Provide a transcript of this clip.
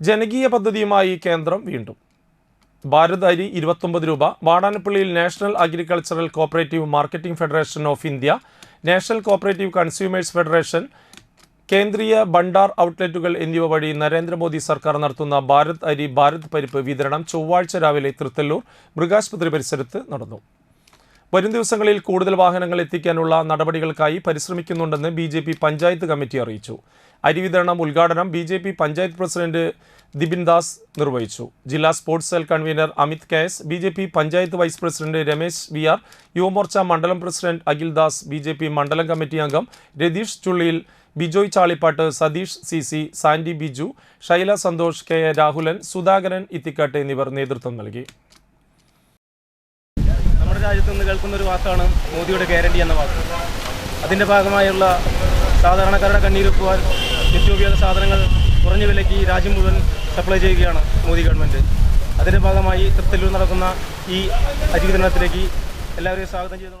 ജനകീയ പദ്ധതിയുമായി കേന്ദ്രം വീണ്ടും. ഭാരത് അരി ഇരുപത്തൊമ്പത് രൂപ. വാടാനപ്പള്ളിയിൽ national agricultural cooperative marketing federation of India national cooperative consumers federation Kendriya Bhandar ഔട്ട്ലെറ്റുകൾ എന്നിവ വഴി നരേന്ദ്രമോദി സർക്കാർ നടത്തുന്ന ഭാരത് അരി ഭാരത് പരിപ്പ് വിതരണം ചൊവ്വാഴ്ച രാവിലെ തൃത്തല്ലൂർ മൃഗാശുപത്രി പരിസരത്ത് നടന്നു. വരും ദിവസങ്ങളിൽ കൂടുതൽ വാഹനങ്ങൾ എത്തിക്കാനുള്ള നടപടികൾക്കായി പരിശ്രമിക്കുന്നുണ്ടെന്ന് B J P panchayat committee അറിയിച്ചു. അരി വിതരണം ഉദ്ഘാടനം B J P panchayat president Dibin Das നിർവഹിച്ചു. ജില്ലാ sports cell convener Amit K S B J P panchayat vice president Ramesh V R Yuva Morcha മണ്ഡലം president Akhil Das B J P മണ്ഡലം committee അംഗം Ratheesh Chulliyil Bijoy Chalippattu Satheesh C C Sandy Biju Shyla Santhosh K A Rahulan Sudhakaran Ithikkattu എന്നിവർ നേതൃത്വം നൽകി. രാജ്യത്ത് നിന്ന് കേൾക്കുന്ന ഒരു വാക്കാണ് മോദിയുടെ ഗ്യാരണ്ടി എന്ന വാക്ക്. അതിന്റെ ഭാഗമായുള്ള സാധാരണക്കാരുടെ കണ്ണീരൊപ്പുവാൻ നിത്യോപയോഗ സാധനങ്ങൾ കുറഞ്ഞ വിലയ്ക്ക് രാജ്യം മുഴുവൻ സപ്ലൈ ചെയ്യുകയാണ് മോദി ഗവൺമെന്റ് അതിന്റെ ഭാഗമായി തൃപ്തലൂർ നടക്കുന്ന ഈ അരി വിതരണത്തിലേക്ക് എല്ലാവരെയും സ്വാഗതം ചെയ്തു